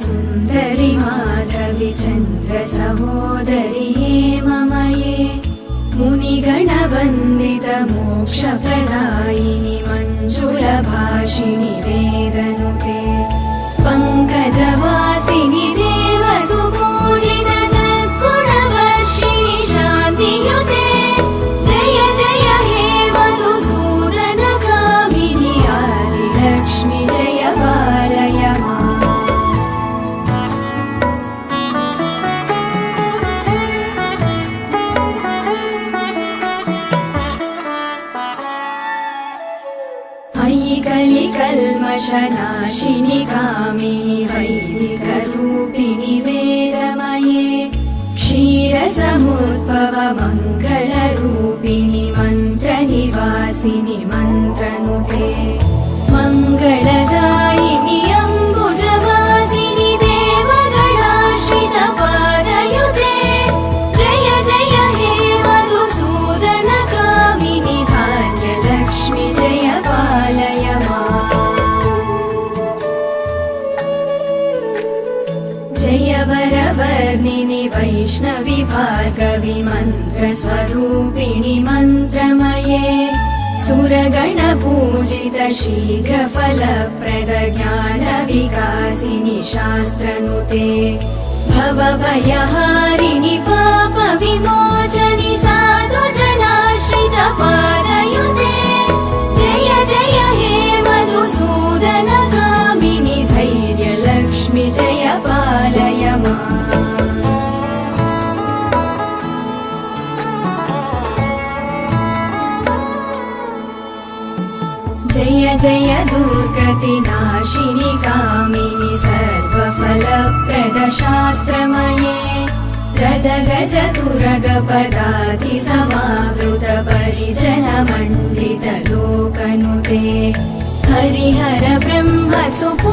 सुन्दरि माधवि चन्द्र सहोदरि हे मम ये मुनिगणवन्दित मोक्षप्रदायिनि मञ्जुलभाषिणि वेदनुते कलिकल्मषनाशिनि कामिनि वैदिकरूपिणि वेदमये क्षीरसमुद्भव मङ्गलरूपिणि मन्त्रनिवासिनि मन्त्रनुते जय वरवर्णिनि वैष्णवि भार्गवि मन्त्रस्वरूपिणि मन्त्रमये। सुरगणपूजित शीघ्रफलप्रद ज्ञानविकासिनि शास्त्रनुते। भवभयहारिणि पापविमोचनि जय जय दुर्गतिनाशिनि कामिनि सर्वफलप्रदशास्त्रमये गद गज तुरगपदाति समावृत परिजनमण्डित लोकनुते हरिहर ब्रह्म सुपु